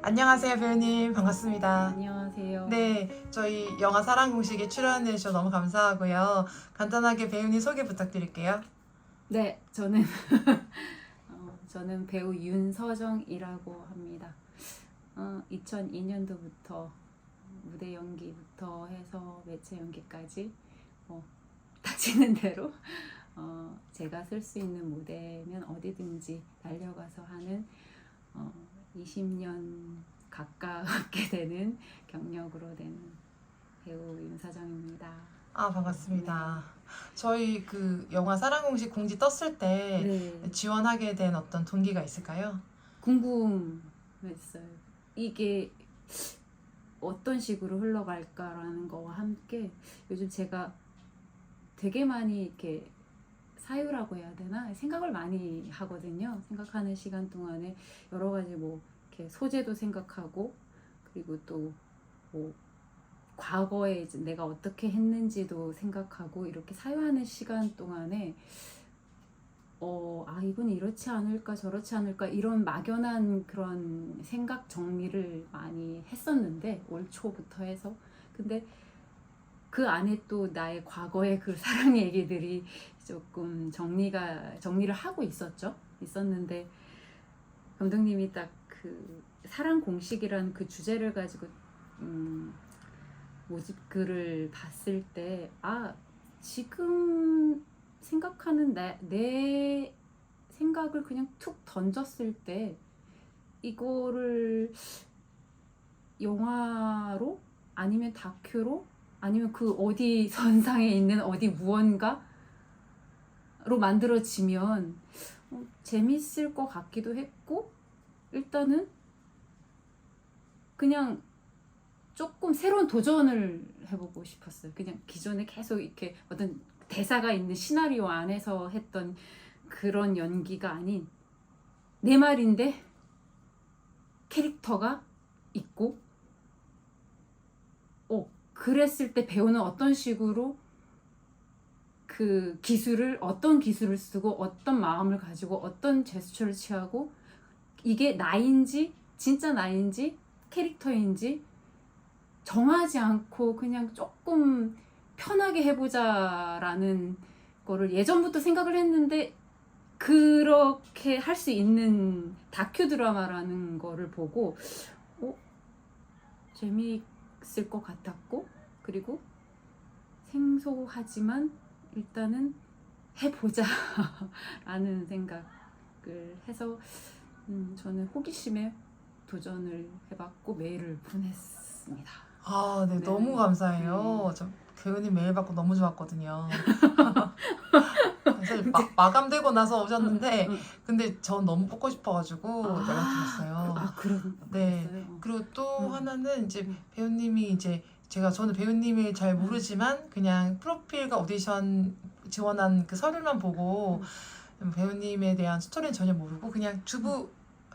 안녕하세요 배우님 반갑습니다. 안녕하세요. 네, 저희 영화 사랑 공식에 출연해 주셔서 너무 감사하고요. 간단하게 배우님 소개 부탁드릴게요. 네, 저는 어, 저는 배우 윤서정이라고 합니다. 어, 2002년도부터 무대 연기부터 해서 매체 연기까지 어, 다치는 대로 어, 제가 쓸 수 있는 무대면 어디든지 달려가서 하는 어, 20년 가깝게 되는 경력으로 된 배우 윤서정입니다. 아 반갑습니다. 저희 그 영화 사랑 공식 공지 떴을 때 네. 지원하게 된 어떤 동기가 있을까요? 궁금했어요. 이게 어떤 식으로 흘러갈까라는 거와 함께 요즘 제가 되게 많이 이렇게 사유라고 해야 되나 생각을 많이 하거든요. 생각하는 시간 동안에 여러 가지 뭐 이렇게 소재도 생각하고 그리고 또 뭐 과거에 내가 어떻게 했는지도 생각하고 이렇게 사유하는 시간 동안에 어, 아, 이건 이렇지 않을까, 저렇지 않을까, 이런 막연한 그런 생각 정리를 많이 했었는데, 올 초부터 해서. 근데 그 안에 또 나의 과거의 그 사랑 얘기들이 조금 정리가, 정리를 하고 있었죠. 있었는데, 감독님이 딱 그 사랑 공식이라는 그 주제를 가지고, 음, 모집 글을 봤을 때, 아, 지금 생각하는 내, 내 생각을 그냥 툭 던졌을 때 이거를 영화로 아니면 다큐로 아니면 그 어디 선상에 있는 어디 무언가로 만들어지면 어, 재밌을 것 같기도 했고 일단은 그냥 조금 새로운 도전을 해보고 싶었어요. 그냥 기존에 계속 이렇게 어떤 대사가 있는 시나리오 안에서 했던 그런 연기가 아닌 내 말인데 캐릭터가 있고 어 그랬을 때 배우는 어떤 식으로 그 기술을 어떤 기술을 쓰고 어떤 마음을 가지고 어떤 제스처를 취하고 이게 나인지 진짜 나인지 캐릭터인지 정하지 않고 그냥 조금 편하게 해보자라는 거를 예전부터 생각을 했는데 그렇게 할 수 있는 다큐 드라마라는 거를 보고 어? 재미 있을 것 같았고 그리고 생소하지만 일단은 해보자 라는 생각을 해서 음, 저는 호기심에 도전을 해봤고 메일을 보냈습니다. 아, 네, 네. 너무 감사해요. 저 배우님 메일 받고 너무 좋았거든요. 마, 마감되고 나서 오셨는데 응, 응. 근데 전 너무 뽑고 싶어가지고 아, 연락드렸어요. 아 그런 네. 그랬어요? 그리고 또 음. 하나는 이제 음. 배우님이 이제 제가 저는 배우님을 잘 음. 모르지만 그냥 프로필과 오디션 지원한 그 서류만 보고 배우님에 대한 스토리는 전혀 모르고 그냥 주부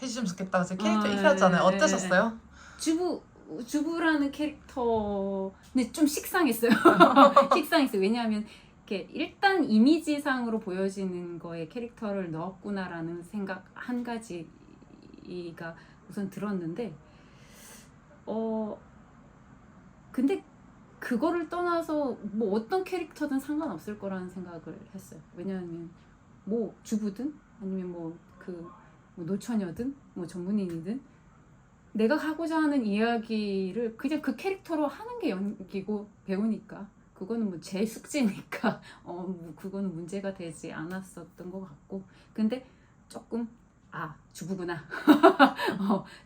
해주시면 좋겠다 그래서 캐릭터 아, 입혔잖아요. 네, 어떠셨어요? 주부 주부라는 캐릭터는 좀 식상했어요. 식상했어요. 왜냐하면 이렇게 일단 이미지상으로 보여지는 거에 캐릭터를 넣었구나라는 생각 한 가지가 우선 들었는데 어 근데 그거를 떠나서 뭐 어떤 캐릭터든 상관없을 거라는 생각을 했어요. 왜냐하면 뭐 주부든 아니면 뭐그 뭐 노처녀든 뭐 전문인이든 내가 하고자 하는 이야기를 그냥 그 캐릭터로 하는 게 연기고 배우니까 그거는 뭐 제 숙제니까 어뭐 그거는 문제가 되지 않았었던 것 같고 근데 조금 아 주부구나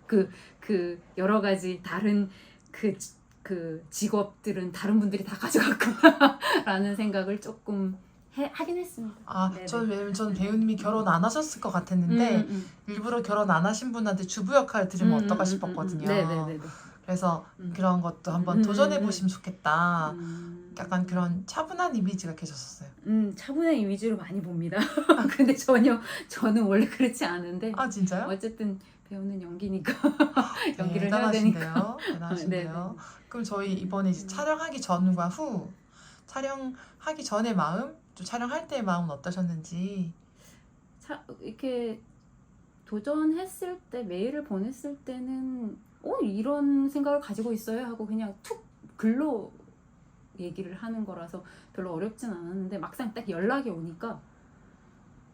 어그그 그 여러 가지 다른 그그 직업들은 다른 분들이 다 가져갔구나라는 생각을 조금 해, 하긴 했습니다. 아. 저는 왜냐면 저는 배우님이 결혼 안 하셨을 것 같았는데 음, 음. 일부러 결혼 안 하신 분한테 주부 역할 들으면 음, 어떨까 음, 싶었거든요. 음, 음. 네네네. 그래서 음. 그런 것도 한번 음, 도전해 음, 보시면 좋겠다. 음. 약간 그런 차분한 이미지가 계셨었어요. 음, 차분한 이미지로 많이 봅니다. 근데 전혀 저는 원래 그렇지 않은데 아 진짜요? 어쨌든 배우는 연기니까 네, 연기를 해야 되니까. 대단하신데요. 대단하신데요. 네네. 그럼 저희 이번에 이제 음. 촬영하기 전과 후 촬영하기 전의 마음, 또 촬영할 때의 마음은 어떠셨는지. 차, 이렇게 도전했을 때 메일을 보냈을 때는 어 이런 생각을 가지고 있어요 하고 그냥 툭 글로 얘기를 하는 거라서 별로 어렵진 않았는데 막상 딱 연락이 오니까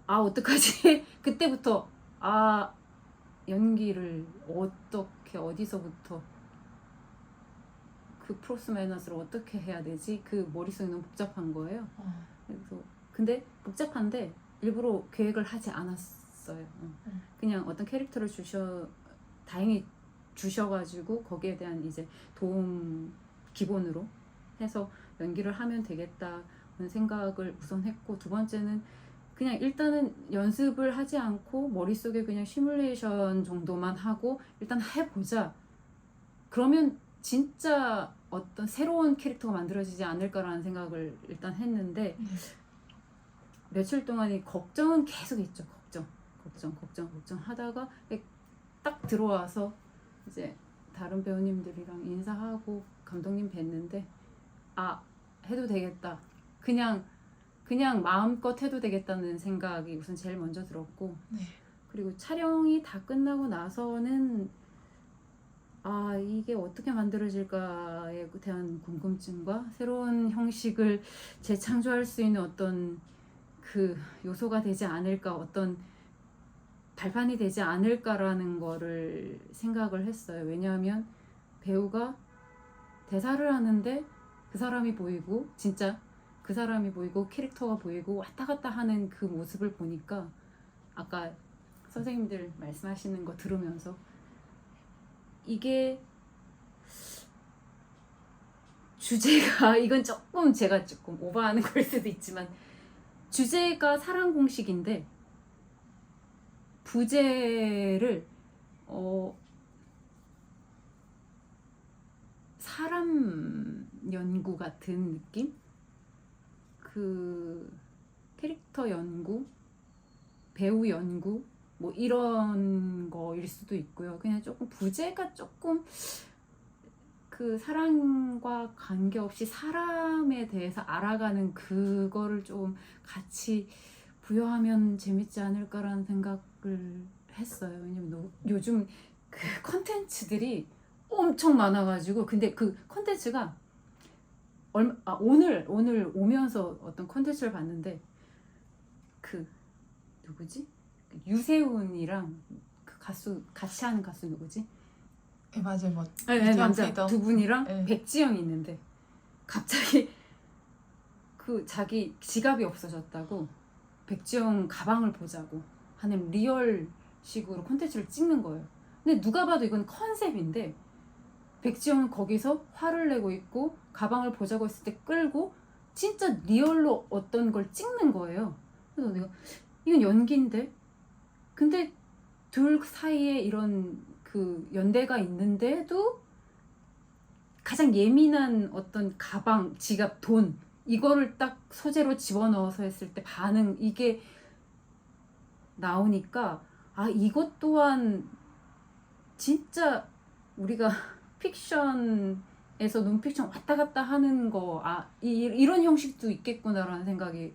아 어떡하지 그때부터 아 연기를 어떻게 어디서부터 그 프로스 마이너스를 어떻게 해야 되지 그 머릿속이 너무 복잡한 거예요 어. 그래서 근데 복잡한데 일부러 계획을 하지 않았어요. 어. 음. 그냥 어떤 캐릭터를 주셔 다행히 주셔가지고 거기에 대한 이제 도움 기본으로 해서 연기를 하면 되겠다는 생각을 우선 했고 두 번째는 그냥 일단은 연습을 하지 않고 머릿속에 그냥 시뮬레이션 정도만 하고 일단 해보자. 그러면 진짜 어떤 새로운 캐릭터가 만들어지지 않을까라는 생각을 일단 했는데 네. 며칠 동안 이 걱정은 계속 있죠. 걱정, 걱정, 걱정, 걱정 하다가 딱 들어와서 이제 다른 배우님들이랑 인사하고 감독님 뵀는데 아 해도 되겠다. 그냥 그냥 마음껏 해도 되겠다는 생각이 우선 제일 먼저 들었고 네. 그리고 촬영이 다 끝나고 나서는 아 이게 어떻게 만들어질까에 대한 궁금증과 새로운 형식을 재창조할 수 있는 어떤 그 요소가 되지 않을까 어떤 발판이 되지 않을까라는 거를 생각을 했어요. 왜냐하면 배우가 대사를 하는데 그 사람이 보이고 진짜 그 사람이 보이고 캐릭터가 보이고 왔다 갔다 하는 그 모습을 보니까 아까 선생님들 말씀하시는 거 들으면서 이게 주제가 이건 조금 제가 조금 오버하는 걸 수도 있지만 주제가 사랑 공식인데 부제를 어 사람 연구 같은 느낌? 그 캐릭터 연구, 배우 연구 뭐 이런 거일 수도 있고요. 그냥 조금 부제가 조금 그 사랑과 관계없이 사람에 대해서 알아가는 그거를 좀 같이 부여하면 재밌지 않을까라는 생각을 했어요. 왜냐면 너- 요즘 그 컨텐츠들이 엄청 많아가지고 근데 그 컨텐츠가 얼마 아 오늘 오늘 오면서 어떤 컨텐츠를 봤는데 그 누구지 그 유세훈이랑 그 가수 같이 하는 가수 누구지? 네, 맞아요. 뭐 네, 네, 리더. 두 분이랑 네. 백지영이 있는데 갑자기 그 자기 지갑이 없어졌다고 백지영 가방을 보자고 하는 리얼식으로 콘텐츠를 찍는 거예요. 근데 누가 봐도 이건 컨셉인데 백지영은 거기서 화를 내고 있고 가방을 보자고 했을 때 끌고 진짜 리얼로 어떤 걸 찍는 거예요. 그래서 내가 이건 연기인데 근데 둘 사이에 이런 그 연대가 있는데도 가장 예민한 어떤 가방, 지갑, 돈 이거를 딱 소재로 집어넣어서 했을 때 반응 이게 나오니까 아 이것 또한 진짜 우리가 픽션에서 논픽션 왔다 갔다 하는 거아 이런 형식도 있겠구나라는 생각이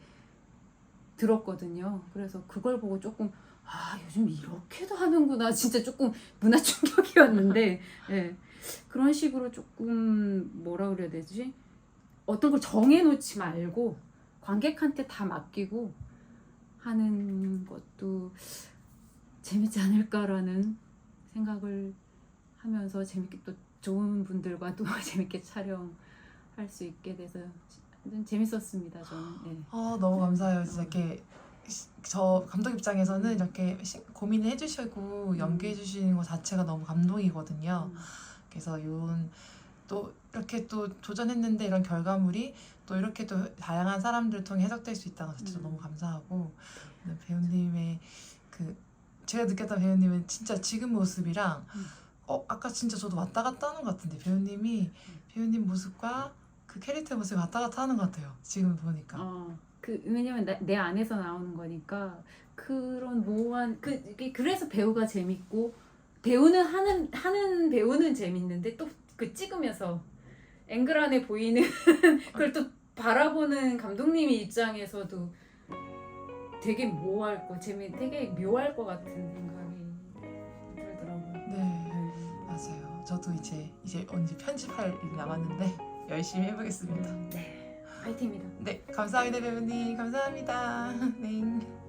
들었거든요. 그래서 그걸 보고 조금 아 요즘 이렇게도 하는구나 진짜 조금 문화 충격이었는데 예. 그런 식으로 조금 뭐라 그래야 되지 어떤 걸 정해놓지 말고 관객한테 다 맡기고 하는 것도 재밌지 않을까라는 생각을 하면서 재밌게 또 좋은 분들과 또 재밌게 촬영할 수 있게 돼서 좀 재밌었습니다 저는 예. 아 너무 감사해요. 진짜 이렇게 시- 저 감독 입장에서는 이렇게 시- 고민을 해주시고 연기해 주시는 것 자체가 너무 감동이거든요. 음. 그래서 이런 또 이렇게 또 도전했는데 이런 결과물이 또 이렇게 또 다양한 사람들을 통해 해석될 수 있다는 것 자체도 음. 너무 감사하고 네, 배우님의 그 제가 느꼈던 배우님은 진짜 지금 모습이랑 음. 어 아까 진짜 저도 왔다 갔다 하는 것 같은데 배우님이 배우님 모습과 그 캐릭터 모습이 왔다 갔다 하는 것 같아요 지금 보니까 어, 그 왜냐면 나- 내 안에서 나오는 거니까 그런 모호한 그 그래서 배우가 재밌고 배우는 하는 하는 배우는 재밌는데 또 그 찍으면서 앵글 안에 보이는 그걸 또 바라보는 감독님의 입장에서도 되게 모호할 거 재미 되게 묘할 것 같은 생각이 네 네. 맞아요. 저도 이제 이제 언제 편집할 일이 남았는데 열심히 해보겠습니다. 네. 화이팅입니다. 네 감사합니다 배우님 감사합니다. 네.